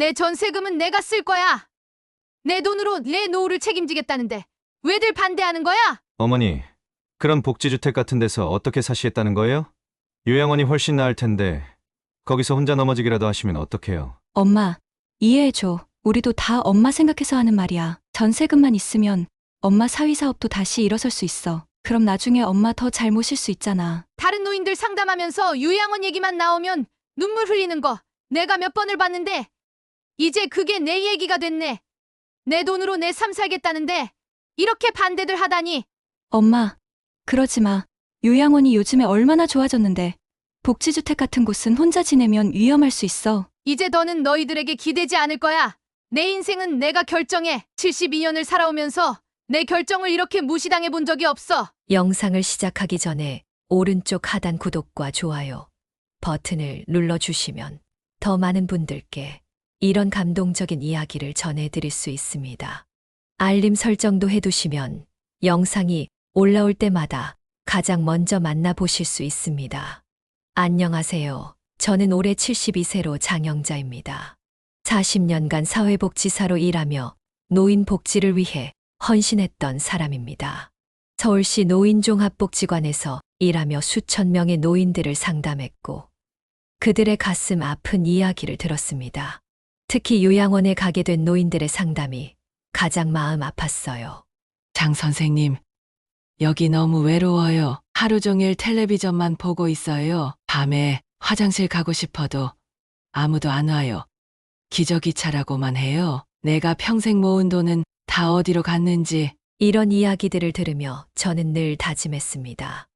내 전세금은 내가 쓸 거야. 내 돈으로 내 노후를 책임지겠다는데 왜들 반대하는 거야? 어머니, 그런 복지주택 같은 데서 어떻게 사시겠다는 거예요? 요양원이 훨씬 나을 텐데 거기서 혼자 넘어지기라도 하시면 어떡해요? 엄마, 이해해줘. 우리도 다 엄마 생각해서 하는 말이야. 전세금만 있으면 엄마 사위 사업도 다시 일어설 수 있어. 그럼 나중에 엄마 더 잘 모실 수 있잖아. 다른 노인들 상담하면서 요양원 얘기만 나오면 눈물 흘리는 거 내가 몇 번을 봤는데 이제 그게 내 얘기가 됐네. 내 돈으로 내 삶 살겠다는데 이렇게 반대들 하다니 엄마, 그러지 마. 요양원이 요즘에 얼마나 좋아졌는데. 복지주택 같은 곳은 혼자 지내면 위험할 수 있어. 이제 더는 너희들에게 기대지 않을 거야. 내 인생은 내가 결정해. 72년을 살아오면서 내 결정을 이렇게 무시당해 본 적이 없어. 영상을 시작하기 전에 오른쪽 하단 구독과 좋아요 버튼을 눌러주시면 더 많은 분들께 이런 감동적인 이야기를 전해드릴 수 있습니다. 알림 설정도 해두시면 영상이 올라올 때마다 가장 먼저 만나보실 수 있습니다. 안녕하세요. 저는 올해 72세로 장영자입니다. 40년간 사회복지사로 일하며 노인 복지를 위해 헌신했던 사람입니다. 서울시 노인종합복지관에서 일하며 수천 명의 노인들을 상담했고 그들의 가슴 아픈 이야기를 들었습니다. 특히 요양원에 가게 된 노인들의 상담이 가장 마음 아팠어요. 장 선생님, 여기 너무 외로워요. 하루 종일 텔레비전만 보고 있어요. 밤에 화장실 가고 싶어도 아무도 안 와요. 기저귀차라고만 해요. 내가 평생 모은 돈은 다 어디로 갔는지 이런 이야기들을 들으며 저는 늘 다짐했습니다.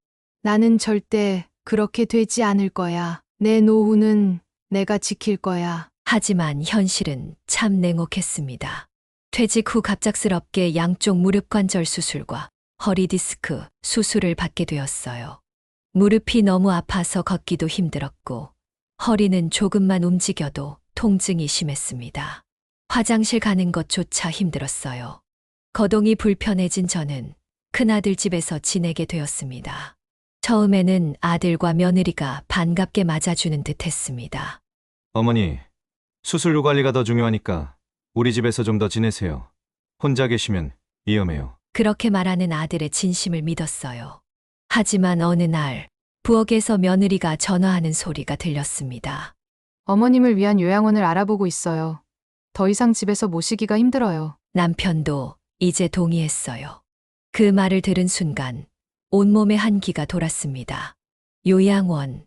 나는 절대 그렇게 되지 않을 거야. 내 노후는 내가 지킬 거야. 하지만 현실은 참 냉혹했습니다. 퇴직 후 갑작스럽게 양쪽 무릎 관절 수술과 허리 디스크 수술을 받게 되었어요. 무릎이 너무 아파서 걷기도 힘들었고 허리는 조금만 움직여도 통증이 심했습니다. 화장실 가는 것조차 힘들었어요. 거동이 불편해진 저는 큰아들 집에서 지내게 되었습니다. 처음에는 아들과 며느리가 반갑게 맞아주는 듯 했습니다. 어머니, 수술료 관리가 더 중요하니까 우리 집에서 좀 더 지내세요. 혼자 계시면 위험해요. 그렇게 말하는 아들의 진심을 믿었어요. 하지만 어느 날 부엌에서 며느리가 전화하는 소리가 들렸습니다. 어머님을 위한 요양원을 알아보고 있어요. 더 이상 집에서 모시기가 힘들어요. 남편도 이제 동의했어요. 그 말을 들은 순간 온몸에 한기가 돌았습니다. 요양원.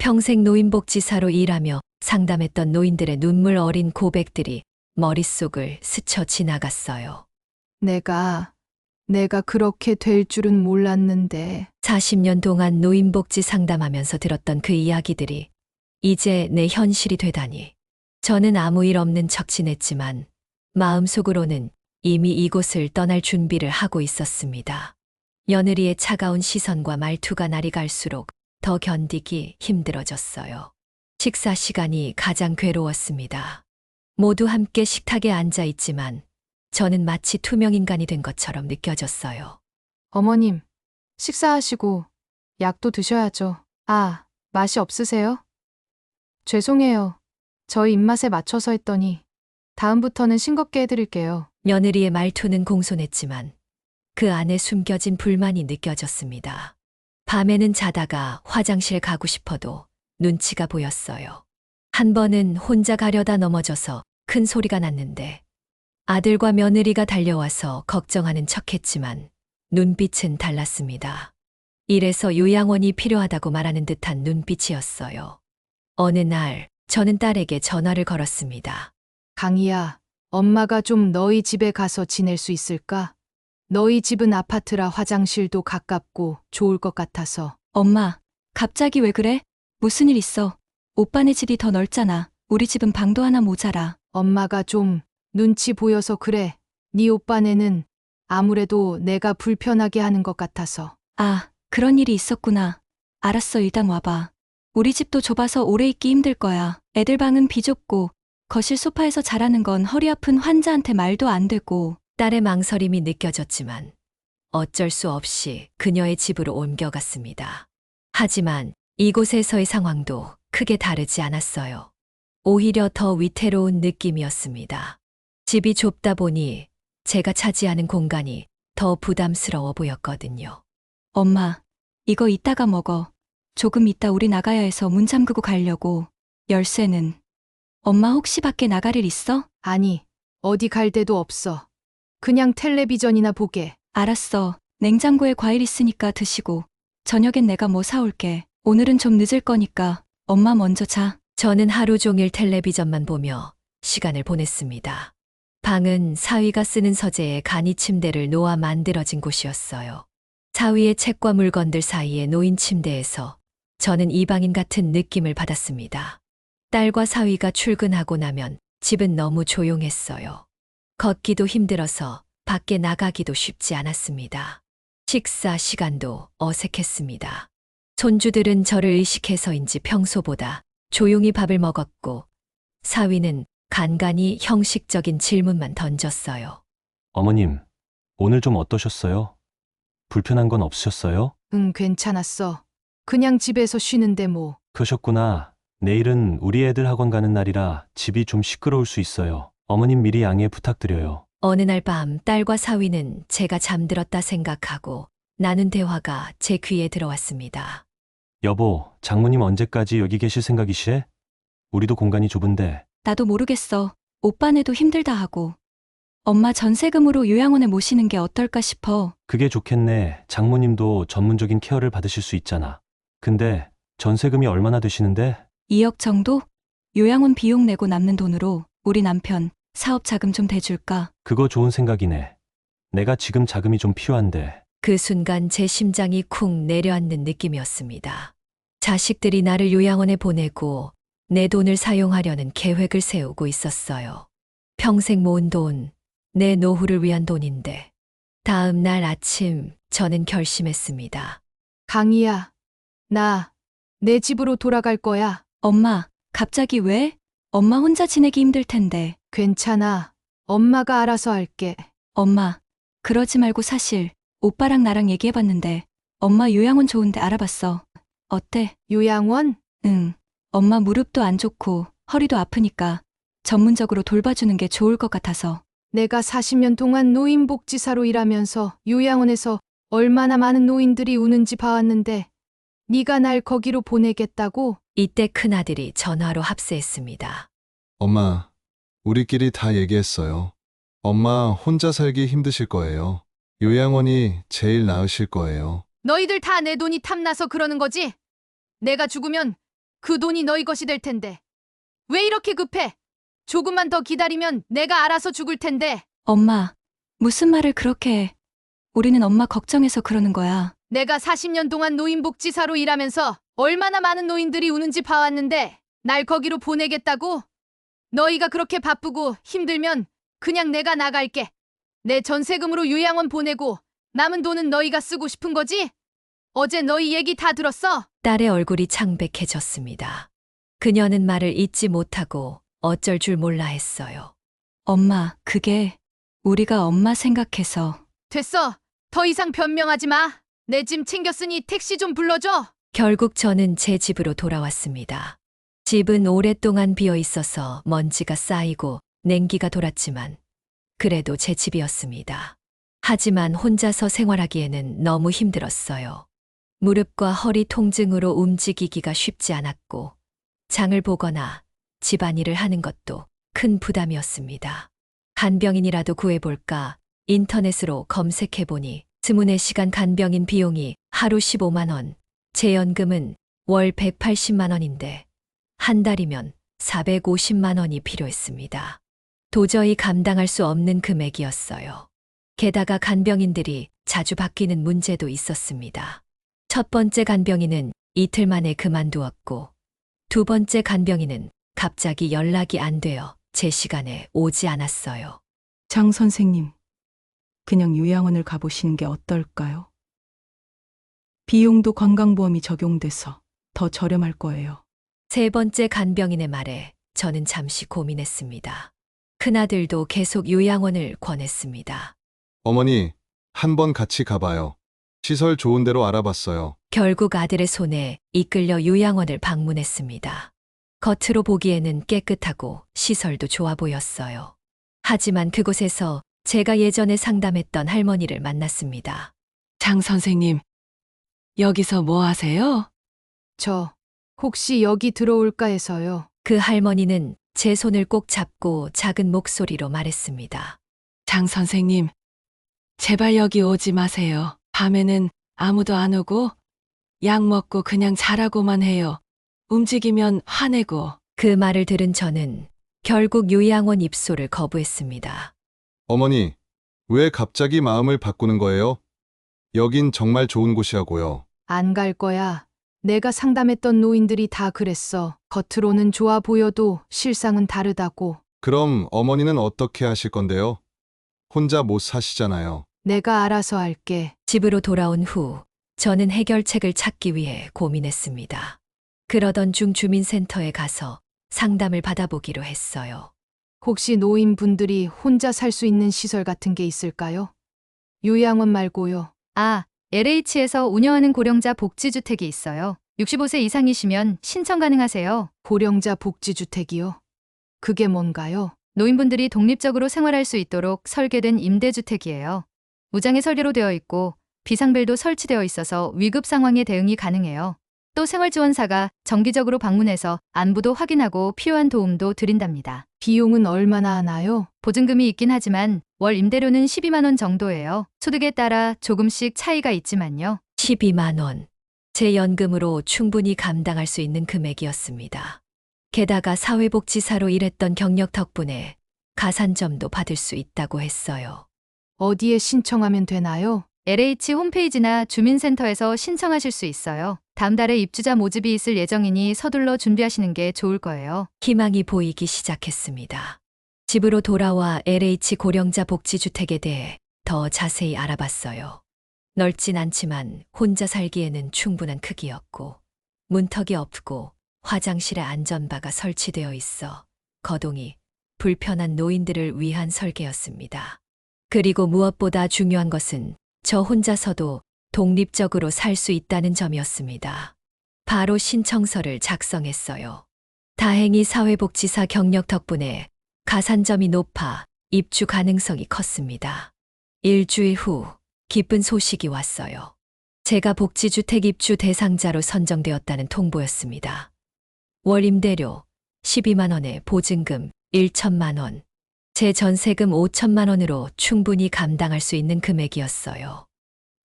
평생 노인복지사로 일하며 상담했던 노인들의 눈물 어린 고백들이 머릿속을 스쳐 지나갔어요. 내가, 내가 그렇게 될 줄은 몰랐는데. 40년 동안 노인복지 상담하면서 들었던 그 이야기들이 이제 내 현실이 되다니. 저는 아무 일 없는 척 지냈지만 마음속으로는 이미 이곳을 떠날 준비를 하고 있었습니다. 며느리의 차가운 시선과 말투가 날이 갈수록 더 견디기 힘들어졌어요. 식사 시간이 가장 괴로웠습니다. 모두 함께 식탁에 앉아 있지만 저는 마치 투명인간이 된 것처럼 느껴졌어요. 어머님, 식사하시고 약도 드셔야죠. 아, 맛이 없으세요? 죄송해요. 저희 입맛에 맞춰서 했더니 다음부터는 싱겁게 해드릴게요. 며느리의 말투는 공손했지만 그 안에 숨겨진 불만이 느껴졌습니다. 밤에는 자다가 화장실 가고 싶어도 눈치가 보였어요. 한 번은 혼자 가려다 넘어져서 큰 소리가 났는데 아들과 며느리가 달려와서 걱정하는 척 했지만 눈빛은 달랐습니다. 이래서 요양원이 필요하다고 말하는 듯한 눈빛이었어요. 어느 날 저는 딸에게 전화를 걸었습니다. 강희야, 엄마가 좀 너희 집에 가서 지낼 수 있을까? 너희 집은 아파트라 화장실도 가깝고 좋을 것 같아서. 엄마, 갑자기 왜 그래? 무슨 일 있어? 오빠네 집이 더 넓잖아. 우리 집은 방도 하나 모자라. 엄마가 좀 눈치 보여서 그래. 네 오빠네는 아무래도 내가 불편하게 하는 것 같아서. 아, 그런 일이 있었구나. 알았어, 일단 와봐. 우리 집도 좁아서 오래 있기 힘들 거야. 애들 방은 비좁고, 거실 소파에서 자라는 건 허리 아픈 환자한테 말도 안 되고, 딸의 망설임이 느껴졌지만 어쩔 수 없이 그녀의 집으로 옮겨갔습니다. 하지만 이곳에서의 상황도 크게 다르지 않았어요. 오히려 더 위태로운 느낌이었습니다. 집이 좁다 보니 제가 차지하는 공간이 더 부담스러워 보였거든요. 엄마, 이거 이따가 먹어. 조금 이따 우리 나가야 해서 문 잠그고 가려고. 열쇠는. 엄마 혹시 밖에 나갈 일 있어? 아니, 어디 갈 데도 없어. 그냥 텔레비전이나 보게. 알았어. 냉장고에 과일 있으니까 드시고. 저녁엔 내가 뭐 사올게. 오늘은 좀 늦을 거니까 엄마 먼저 자. 저는 하루 종일 텔레비전만 보며 시간을 보냈습니다. 방은 사위가 쓰는 서재에 간이 침대를 놓아 만들어진 곳이었어요. 사위의 책과 물건들 사이에 놓인 침대에서 저는 이방인 같은 느낌을 받았습니다. 딸과 사위가 출근하고 나면 집은 너무 조용했어요. 걷기도 힘들어서 밖에 나가기도 쉽지 않았습니다. 식사 시간도 어색했습니다. 손주들은 저를 의식해서인지 평소보다 조용히 밥을 먹었고 사위는 간간히 형식적인 질문만 던졌어요. 어머님, 오늘 좀 어떠셨어요? 불편한 건 없으셨어요? 응, 괜찮았어. 그냥 집에서 쉬는데 뭐. 그러셨구나. 내일은 우리 애들 학원 가는 날이라 집이 좀 시끄러울 수 있어요. 어머님 미리 양해 부탁드려요. 어느 날 밤 딸과 사위는 제가 잠들었다 생각하고 나눈 대화가 제 귀에 들어왔습니다. 여보, 장모님 언제까지 여기 계실 생각이시래? 우리도 공간이 좁은데 나도 모르겠어. 오빠네도 힘들다 하고. 엄마 전세금으로 요양원에 모시는 게 어떨까 싶어. 그게 좋겠네. 장모님도 전문적인 케어를 받으실 수 있잖아. 근데 전세금이 얼마나 되시는데? 2억 정도? 요양원 비용 내고 남는 돈으로 우리 남편 사업 자금 좀 대줄까? 그거 좋은 생각이네. 내가 지금 자금이 좀 필요한데 그 순간 제 심장이 쿵 내려앉는 느낌이었습니다. 자식들이 나를 요양원에 보내고 내 돈을 사용하려는 계획을 세우고 있었어요. 평생 모은 돈, 내 노후를 위한 돈인데. 다음 날 아침 저는 결심했습니다. 강희야, 나, 내 집으로 돌아갈 거야. 엄마, 갑자기 왜? 엄마 혼자 지내기 힘들 텐데. 괜찮아. 엄마가 알아서 할게. 엄마, 그러지 말고 사실 오빠랑 나랑 얘기해봤는데 엄마 요양원 좋은데 알아봤어. 어때? 요양원? 응. 엄마 무릎도 안 좋고 허리도 아프니까 전문적으로 돌봐주는 게 좋을 것 같아서. 내가 40년 동안 노인복지사로 일하면서 요양원에서 얼마나 많은 노인들이 우는지 봐왔는데 네가 날 거기로 보내겠다고? 이때 큰아들이 전화로 합세했습니다. 엄마, 우리끼리 다 얘기했어요. 엄마 혼자 살기 힘드실 거예요. 요양원이 제일 나으실 거예요. 너희들 다 내 돈이 탐나서 그러는 거지? 내가 죽으면 그 돈이 너희 것이 될 텐데. 왜 이렇게 급해? 조금만 더 기다리면 내가 알아서 죽을 텐데. 엄마, 무슨 말을 그렇게 해. 우리는 엄마 걱정해서 그러는 거야. 내가 40년 동안 노인복지사로 일하면서 얼마나 많은 노인들이 우는지 봐왔는데 날 거기로 보내겠다고? 너희가 그렇게 바쁘고 힘들면 그냥 내가 나갈게. 내 전세금으로 요양원 보내고 남은 돈은 너희가 쓰고 싶은 거지? 어제 너희 얘기 다 들었어? 딸의 얼굴이 창백해졌습니다. 그녀는 말을 잊지 못하고 어쩔 줄 몰라 했어요. 엄마, 그게 우리가 엄마 생각해서. 됐어. 더 이상 변명하지 마. 내 짐 챙겼으니 택시 좀 불러줘. 결국 저는 제 집으로 돌아왔습니다. 집은 오랫동안 비어 있어서 먼지가 쌓이고 냉기가 돌았지만 그래도 제 집이었습니다. 하지만 혼자서 생활하기에는 너무 힘들었어요. 무릎과 허리 통증으로 움직이기가 쉽지 않았고 장을 보거나 집안일을 하는 것도 큰 부담이었습니다. 간병인이라도 구해볼까 인터넷으로 검색해보니 24시간 간병인 비용이 하루 15만 원, 제 연금은 월 180만 원인데 한 달이면 450만 원이 필요했습니다. 도저히 감당할 수 없는 금액이었어요. 게다가 간병인들이 자주 바뀌는 문제도 있었습니다. 첫 번째 간병인은 이틀 만에 그만두었고, 두 번째 간병인은 갑자기 연락이 안 되어 제 시간에 오지 않았어요. 장 선생님, 그냥 요양원을 가보시는 게 어떨까요? 비용도 건강보험이 적용돼서 더 저렴할 거예요. 세 번째 간병인의 말에 저는 잠시 고민했습니다. 큰아들도 계속 요양원을 권했습니다. 어머니, 한번 같이 가봐요. 시설 좋은 데로 알아봤어요. 결국 아들의 손에 이끌려 요양원을 방문했습니다. 겉으로 보기에는 깨끗하고 시설도 좋아 보였어요. 하지만 그곳에서 제가 예전에 상담했던 할머니를 만났습니다. 장 선생님, 여기서 뭐 하세요? 저 혹시 여기 들어올까 해서요. 그 할머니는 제 손을 꼭 잡고 작은 목소리로 말했습니다. 장 선생님, 제발 여기 오지 마세요. 밤에는 아무도 안 오고, 약 먹고 그냥 자라고만 해요. 움직이면 화내고, 그 말을 들은 저는 결국 요양원 입소를 거부했습니다. 어머니, 왜 갑자기 마음을 바꾸는 거예요? 여긴 정말 좋은 곳이라고요. 안 갈 거야. 내가 상담했던 노인들이 다 그랬어. 겉으로는 좋아 보여도 실상은 다르다고. 그럼 어머니는 어떻게 하실 건데요? 혼자 못 사시잖아요. 내가 알아서 할게. 집으로 돌아온 후 저는 해결책을 찾기 위해 고민했습니다. 그러던 중 주민센터에 가서 상담을 받아보기로 했어요. 혹시 노인분들이 혼자 살 수 있는 시설 같은 게 있을까요? 요양원 말고요. 아, LH에서 운영하는 고령자 복지주택이 있어요. 65세 이상이시면 신청 가능하세요. 고령자 복지주택이요? 그게 뭔가요? 노인분들이 독립적으로 생활할 수 있도록 설계된 임대주택이에요. 무장의 설계로 되어 있고 비상벨도 설치되어 있어서 위급 상황에 대응이 가능해요. 또 생활지원사가 정기적으로 방문해서 안부도 확인하고 필요한 도움도 드린답니다. 비용은 얼마나 하나요? 보증금이 있긴 하지만 월 임대료는 12만 원 정도예요. 소득에 따라 조금씩 차이가 있지만요. 12만 원. 제 연금으로 충분히 감당할 수 있는 금액이었습니다. 게다가 사회복지사로 일했던 경력 덕분에 가산점도 받을 수 있다고 했어요. 어디에 신청하면 되나요? LH 홈페이지나 주민센터에서 신청하실 수 있어요. 다음 달에 입주자 모집이 있을 예정이니 서둘러 준비하시는 게 좋을 거예요. 희망이 보이기 시작했습니다. 집으로 돌아와 LH 고령자 복지주택에 대해 더 자세히 알아봤어요. 넓진 않지만 혼자 살기에는 충분한 크기였고, 문턱이 없고 화장실에 안전바가 설치되어 있어 거동이 불편한 노인들을 위한 설계였습니다. 그리고 무엇보다 중요한 것은 저 혼자서도 독립적으로 살 수 있다는 점이었습니다. 바로 신청서를 작성했어요. 다행히 사회복지사 경력 덕분에 가산점이 높아 입주 가능성이 컸습니다. 일주일 후 기쁜 소식이 왔어요. 제가 복지주택 입주 대상자로 선정되었다는 통보였습니다. 월 임대료 12만 원에 보증금 1천만 원, 제 전세금 5천만 원으로 충분히 감당할 수 있는 금액이었어요.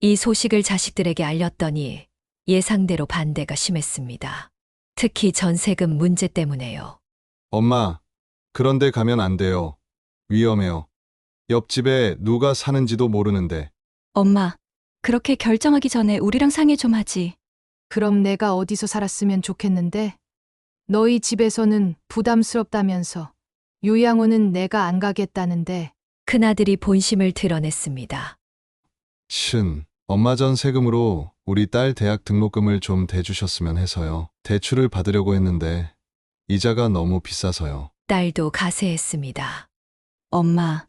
이 소식을 자식들에게 알렸더니 예상대로 반대가 심했습니다. 특히 전세금 문제 때문에요. 엄마, 그런데 가면 안 돼요. 위험해요. 옆집에 누가 사는지도 모르는데. 엄마, 그렇게 결정하기 전에 우리랑 상의 좀 하지. 그럼 내가 어디서 살았으면 좋겠는데? 너희 집에서는 부담스럽다면서. 요양원은 내가 안 가겠다는데. 큰아들이 본심을 드러냈습니다. 신, 엄마 전 세금으로 우리 딸 대학 등록금을 좀 대주셨으면 해서요. 대출을 받으려고 했는데 이자가 너무 비싸서요. 딸도 가세했습니다. 엄마,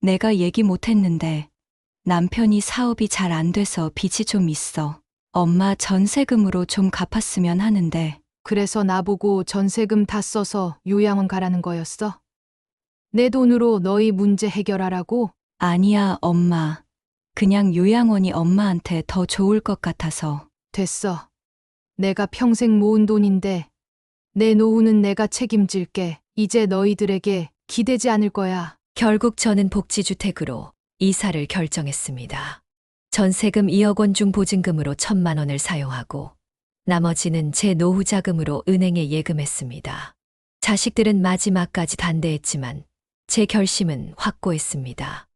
내가 얘기 못 했는데 남편이 사업이 잘 안 돼서 빚이 좀 있어. 엄마 전세금으로 좀 갚았으면 하는데 그래서 나보고 전세금 다 써서 요양원 가라는 거였어? 내 돈으로 너희 문제 해결하라고? 아니야, 엄마. 그냥 요양원이 엄마한테 더 좋을 것 같아서. 됐어. 내가 평생 모은 돈인데 내 노후는 내가 책임질게. 이제 너희들에게 기대지 않을 거야. 결국 저는 복지주택으로 이사를 결정했습니다. 전세금 2억 원 중 보증금으로 천만 원을 사용하고 나머지는 제 노후 자금으로 은행에 예금했습니다. 자식들은 마지막까지 반대했지만 제 결심은 확고했습니다.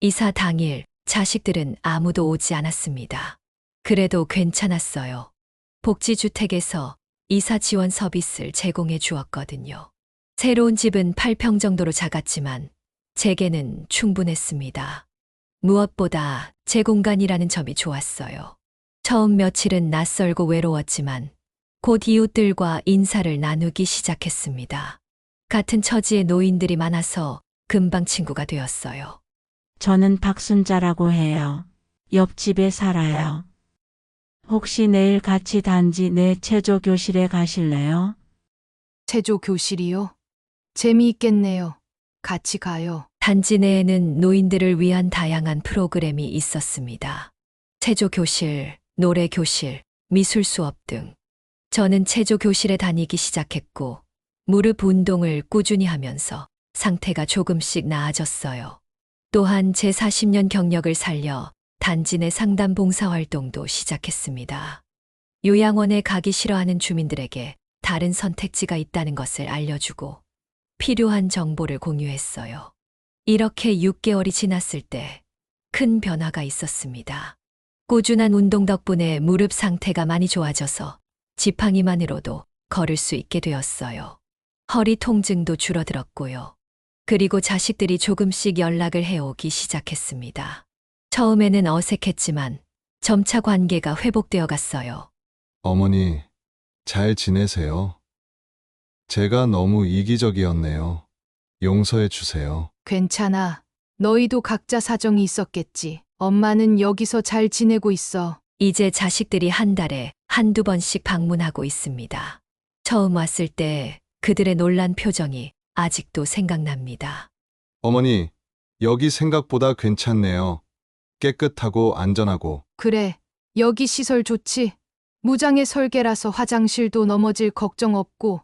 이사 당일 자식들은 아무도 오지 않았습니다. 그래도 괜찮았어요. 복지주택에서 이사 지원 서비스를 제공해 주었거든요. 새로운 집은 8평 정도로 작았지만 제게는 충분했습니다. 무엇보다 제 공간이라는 점이 좋았어요. 처음 며칠은 낯설고 외로웠지만 곧 이웃들과 인사를 나누기 시작했습니다. 같은 처지의 노인들이 많아서 금방 친구가 되었어요. 저는 박순자라고 해요. 옆집에 살아요. 혹시 내일 같이 단지 내 체조 교실에 가실래요? 체조 교실이요? 재미있겠네요. 같이 가요. 단지 내에는 노인들을 위한 다양한 프로그램이 있었습니다. 체조 교실, 노래 교실, 미술 수업 등. 저는 체조 교실에 다니기 시작했고, 무릎 운동을 꾸준히 하면서 상태가 조금씩 나아졌어요. 또한 제 40년 경력을 살려 단지 내 상담 봉사 활동도 시작했습니다. 요양원에 가기 싫어하는 주민들에게 다른 선택지가 있다는 것을 알려주고 필요한 정보를 공유했어요. 이렇게 6개월이 지났을 때 큰 변화가 있었습니다. 꾸준한 운동 덕분에 무릎 상태가 많이 좋아져서 지팡이만으로도 걸을 수 있게 되었어요. 허리 통증도 줄어들었고요. 그리고 자식들이 조금씩 연락을 해오기 시작했습니다. 처음에는 어색했지만 점차 관계가 회복되어 갔어요. 어머니, 잘 지내세요? 제가 너무 이기적이었네요. 용서해 주세요. 괜찮아. 너희도 각자 사정이 있었겠지. 엄마는 여기서 잘 지내고 있어. 이제 자식들이 한 달에 한두 번씩 방문하고 있습니다. 처음 왔을 때 그들의 놀란 표정이 아직도 생각납니다. 어머니, 여기 생각보다 괜찮네요. 깨끗하고 안전하고. 그래. 여기 시설 좋지? 무장의 설계라서 화장실도 넘어질 걱정 없고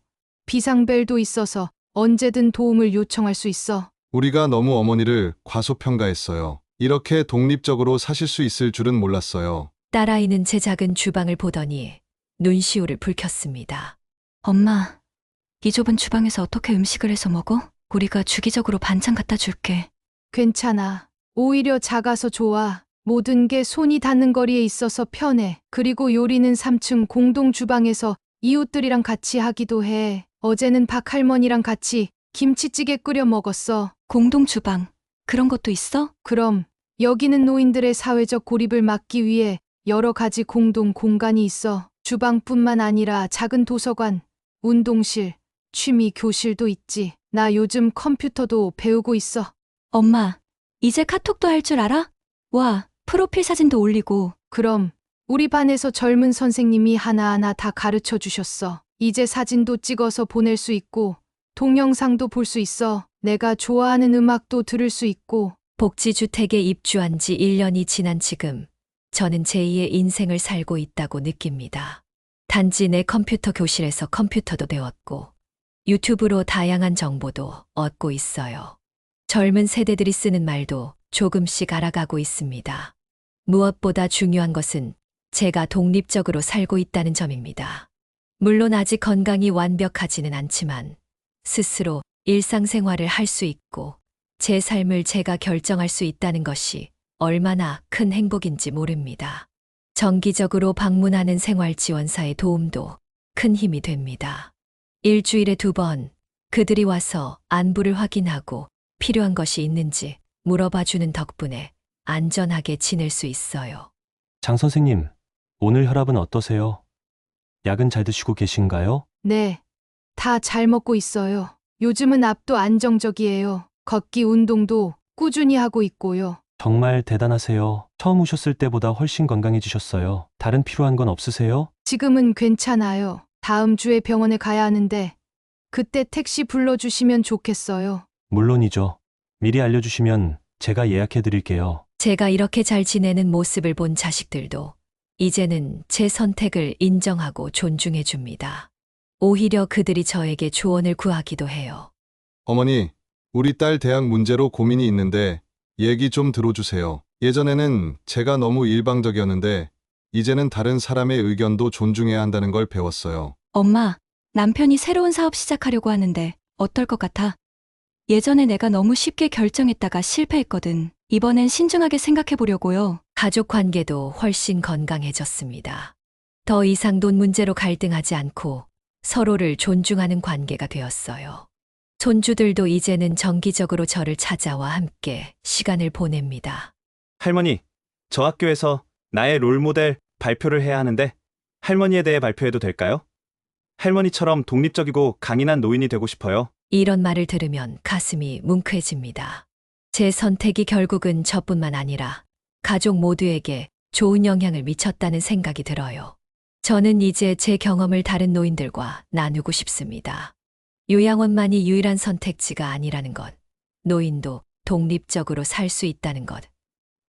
비상벨도 있어서 언제든 도움을 요청할 수 있어. 우리가 너무 어머니를 과소평가했어요. 이렇게 독립적으로 사실 수 있을 줄은 몰랐어요. 딸아이는 제 작은 주방을 보더니 눈시울을 붉혔습니다. 엄마, 이 좁은 주방에서 어떻게 음식을 해서 먹어? 우리가 주기적으로 반찬 갖다 줄게. 괜찮아. 오히려 작아서 좋아. 모든 게 손이 닿는 거리에 있어서 편해. 그리고 요리는 3층 공동 주방에서 이웃들이랑 같이 하기도 해. 어제는 박할머니랑 같이 김치찌개 끓여 먹었어. 공동 주방. 그런 것도 있어? 그럼 여기는 노인들의 사회적 고립을 막기 위해 여러 가지 공동 공간이 있어. 주방뿐만 아니라 작은 도서관, 운동실, 취미 교실도 있지. 나 요즘 컴퓨터도 배우고 있어. 엄마, 이제 카톡도 할 줄 알아? 와, 프로필 사진도 올리고. 그럼 우리 반에서 젊은 선생님이 하나하나 다 가르쳐 주셨어. 이제 사진도 찍어서 보낼 수 있고 동영상도 볼 수 있어. 내가 좋아하는 음악도 들을 수 있고 복지주택에 입주한 지 1년이 지난 지금 저는 제2의 인생을 살고 있다고 느낍니다. 단지 내 컴퓨터 교실에서 컴퓨터도 배웠고 유튜브로 다양한 정보도 얻고 있어요. 젊은 세대들이 쓰는 말도 조금씩 알아가고 있습니다. 무엇보다 중요한 것은 제가 독립적으로 살고 있다는 점입니다. 물론 아직 건강이 완벽하지는 않지만 스스로 일상생활을 할 수 있고 제 삶을 제가 결정할 수 있다는 것이 얼마나 큰 행복인지 모릅니다. 정기적으로 방문하는 생활지원사의 도움도 큰 힘이 됩니다. 일주일에 두 번 그들이 와서 안부를 확인하고 필요한 것이 있는지 물어봐 주는 덕분에 안전하게 지낼 수 있어요. 장 선생님, 오늘 혈압은 어떠세요? 약은 잘 드시고 계신가요? 네. 다 잘 먹고 있어요. 요즘은 압도 안정적이에요. 걷기 운동도 꾸준히 하고 있고요. 정말 대단하세요. 처음 오셨을 때보다 훨씬 건강해지셨어요. 다른 필요한 건 없으세요? 지금은 괜찮아요. 다음 주에 병원에 가야 하는데 그때 택시 불러주시면 좋겠어요. 물론이죠. 미리 알려주시면 제가 예약해 드릴게요. 제가 이렇게 잘 지내는 모습을 본 자식들도 이제는 제 선택을 인정하고 존중해 줍니다. 오히려 그들이 저에게 조언을 구하기도 해요. 어머니, 우리 딸 대학 문제로 고민이 있는데 얘기 좀 들어주세요. 예전에는 제가 너무 일방적이었는데 이제는 다른 사람의 의견도 존중해야 한다는 걸 배웠어요. 엄마, 남편이 새로운 사업 시작하려고 하는데 어떨 것 같아? 예전에 내가 너무 쉽게 결정했다가 실패했거든. 이번엔 신중하게 생각해 보려고요. 가족 관계도 훨씬 건강해졌습니다. 더 이상 돈 문제로 갈등하지 않고 서로를 존중하는 관계가 되었어요. 손주들도 이제는 정기적으로 저를 찾아와 함께 시간을 보냅니다. 할머니, 저 학교에서 나의 롤모델 발표를 해야 하는데 할머니에 대해 발표해도 될까요? 할머니처럼 독립적이고 강인한 노인이 되고 싶어요. 이런 말을 들으면 가슴이 뭉클해집니다. 제 선택이 결국은 저뿐만 아니라 가족 모두에게 좋은 영향을 미쳤다는 생각이 들어요. 저는 이제 제 경험을 다른 노인들과 나누고 싶습니다. 요양원만이 유일한 선택지가 아니라는 것. 노인도 독립적으로 살 수 있다는 것.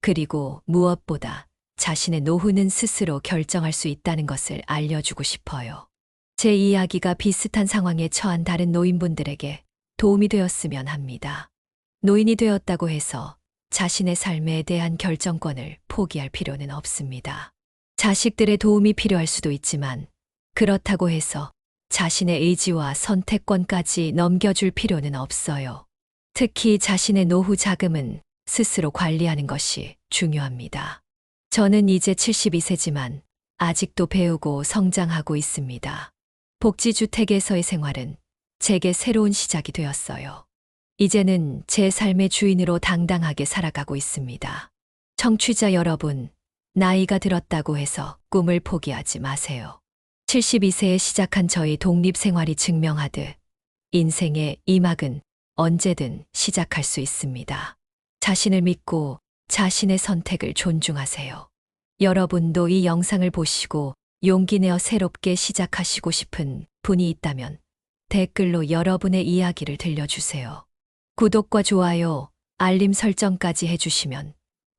그리고 무엇보다 자신의 노후는 스스로 결정할 수 있다는 것을 알려주고 싶어요. 제 이야기가 비슷한 상황에 처한 다른 노인분들에게 도움이 되었으면 합니다. 노인이 되었다고 해서 자신의 삶에 대한 결정권을 포기할 필요는 없습니다. 자식들의 도움이 필요할 수도 있지만 그렇다고 해서 자신의 의지와 선택권까지 넘겨줄 필요는 없어요. 특히 자신의 노후 자금은 스스로 관리하는 것이 중요합니다. 저는 이제 72세지만 아직도 배우고 성장하고 있습니다. 복지주택에서의 생활은 제게 새로운 시작이 되었어요. 이제는 제 삶의 주인으로 당당하게 살아가고 있습니다. 청취자 여러분, 나이가 들었다고 해서 꿈을 포기하지 마세요. 72세에 시작한 저희 독립 생활이 증명하듯 인생의 이막은 언제든 시작할 수 있습니다. 자신을 믿고 자신의 선택을 존중하세요. 여러분도 이 영상을 보시고 용기 내어 새롭게 시작하시고 싶은 분이 있다면 댓글로 여러분의 이야기를 들려주세요. 구독과 좋아요, 알림 설정까지 해주시면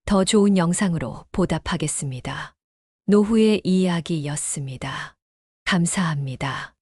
더 좋은 영상으로 보답하겠습니다. 노후의 이야기였습니다. 감사합니다.